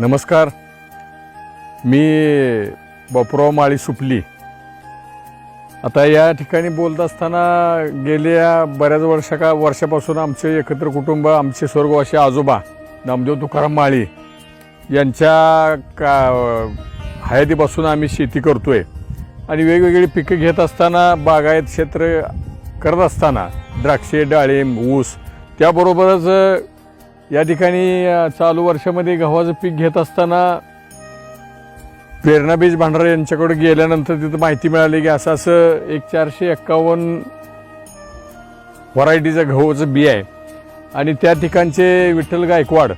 नमस्कार. मी बापूराव माळी सुपली. आता या ठिकाणी बोलत असताना गेल्या बऱ्याच वर्षा का वर्षापासून आमचे एकत्र कुटुंब आमचे स्वर्गवासी आजोबा नामदेव तुकाराम माळी यांच्या का हयातीपासून आम्ही शेती करतो आहे आणि वेगवेगळी पिकं घेत असताना बागायत क्षेत्र करत असताना द्राक्षे डाळिंब ऊस त्याबरोबरच या ठिकाणी चालू वर्षामध्ये गव्हाचं पीक घेत असताना प्रेरणा बीज भांडारा यांच्याकडे गेल्यानंतर तिथं माहिती मिळाली की असं असं एक चारशे एक्कावन्न व्हरायटीचं गव्हाचं बी आहे. आणि त्या ठिकाणचे विठ्ठल गायकवाड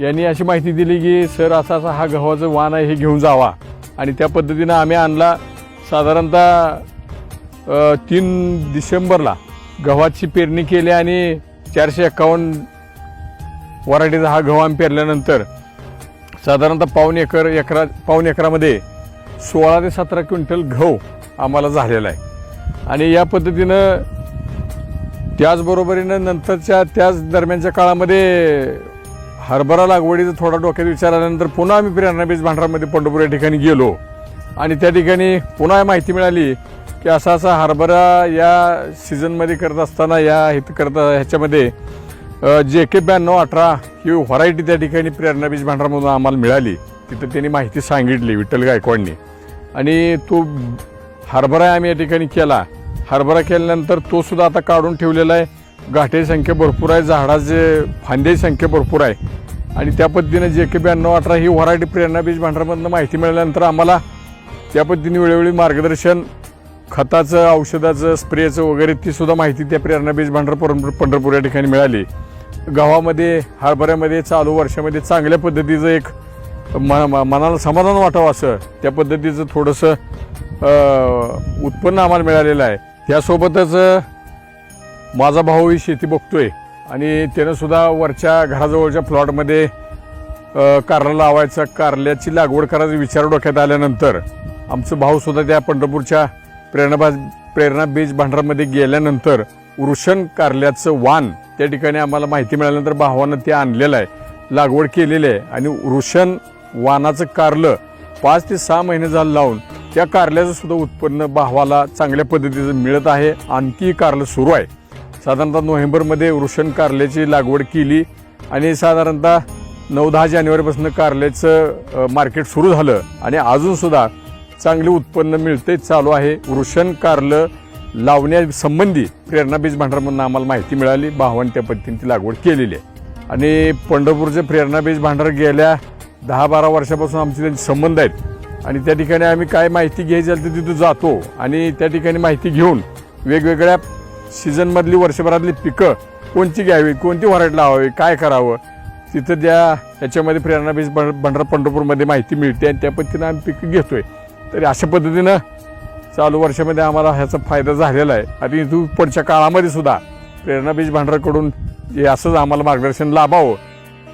यांनी अशी माहिती दिली की सर असा असा हा गव्हाचं वाण आहे हे घेऊन जावा. आणि त्या पद्धतीनं आम्ही आणला. साधारणतः तीन डिसेंबरला गव्हाची पेरणी केली आणि चारशे एक्कावन्न व्हरायटीचा हा गहू आम्ही पेरल्यानंतर साधारणतः पाऊन एकर एकरा पाऊन एकरामध्ये सोळा ते सतरा क्विंटल गहू आम्हाला झालेला आहे. आणि या पद्धतीनं त्याचबरोबरीनं नंतरच्या त्याच दरम्यानच्या काळामध्ये हरभरा लागवडीचा थोडा डोक्यात विचार आल्यानंतर पुन्हा आम्ही प्रेरणा बीज भांडारामध्ये पंढरपूर या ठिकाणी गेलो. आणि त्या ठिकाणी पुन्हा माहिती मिळाली की असा असा हरभरा या सीझनमध्ये करत असताना या हित करता ह्याच्यामध्ये जे के ब्याण्णव अठरा ही व्हरायटी त्या ठिकाणी प्रेरणा बीज भांडारमधून आम्हाला मिळाली. तिथं त्यांनी माहिती सांगितली विठ्ठल गायकवाडनी. आणि तो हरभरा आम्ही या ठिकाणी केला. हरभरा केल्यानंतर तो सुद्धा आता काढून ठेवलेला आहे. घाट्याची संख्या भरपूर आहे झाडाचे फांद्याची संख्या भरपूर आहे. आणि त्या पद्धतीने जे के ब्याण्णव अठरा ही व्हरायटी प्रेरणा बीज भांडारमधनं माहिती मिळाल्यानंतर आम्हाला त्या पद्धतीने वेळोवेळी मार्गदर्शन खताचं औषधाचं स्प्रेचं वगैरे ती सुद्धा माहिती त्या प्रेरणा बीज भांडार पंढरपूर पंढरपूर या ठिकाणी मिळाली. गव्हामध्ये हरभऱ्यामध्ये चालू वर्षामध्ये चांगल्या पद्धतीचं एक म- मनाला समाधान वाटावं असं. त्या पद्धतीचं थोडंसं उत्पन्न आम्हाला मिळालेलं आहे. त्यासोबतच माझा भाऊ ही शेती बघतोय. आणि त्यानंसुद्धा वरच्या घराजवळच्या प्लॉटमध्ये अ, कारला लावायचा कारल्याची लागवड करायचा विचार डोक्यात आल्यानंतर आमचं भाऊसुद्धा त्या पंढरपूरच्या प्रेरणाबाज प्रेरणा बीज भांडारामध्ये गेल्यानंतर वृषण कारल्याचं वाण त्या ठिकाणी आम्हाला माहिती मिळाल्यानंतर भावानं ते आणलेलं आहे. लागवड केलेली आहे. आणि वृषण वानाचं कारलं पाच ते सहा महिने झालं लावून त्या कारल्याचं सुद्धा उत्पन्न भावाला चांगल्या पद्धतीचं मिळत आहे. आणखी कारलं सुरू आहे. साधारणतः नोव्हेंबरमध्ये वृषण कारल्याची लागवड केली आणि साधारणतः नऊ दहा जानेवारीपासून कारल्याचं मार्केट सुरू झालं. आणि अजूनसुद्धा चांगले उत्पन्न मिळते चालू आहे. वृषण कारलं लावण्यासंबंधी प्रेरणा बीज भांडारमधून आम्हाला माहिती मिळाली. भावाने त्या पद्धतीने ती लागवड केलेली आहे. आणि पंढरपूरचे प्रेरणा बीज भांडार गेल्या दहा बारा वर्षापासून आमचे त्यांचे संबंध आहेत. आणि त्या ठिकाणी आम्ही काय माहिती घ्यायची झाली तर तिथं जातो. आणि त्या ठिकाणी माहिती घेऊन वेगवेगळ्या सीझनमधली वर्षभरातली पिकं कोणती घ्यावी कोणती व्हरायटी लावावी काय करावं तिथं त्या याच्यामध्ये प्रेरणा बीज भंडार पंढरपूरमध्ये माहिती मिळते आणि त्या पद्धतीनं आम्ही पिकं घेतोय. तरी अशा पद्धतीनं चालू वर्षामध्ये आम्हाला ह्याचा फायदा झालेला आहे. आणि तू पुढच्या काळामध्ये सुद्धा प्रेरणा बीज भांडाराकडून जे असंच आम्हाला मार्गदर्शन लाभावं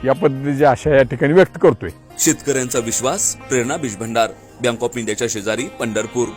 या पद्धतीची आशा या ठिकाणी व्यक्त करतोय. शेतकऱ्यांचा विश्वास प्रेरणा बीज भंडार बँक ऑफ इंडियाच्या शेजारी पंढरपूर.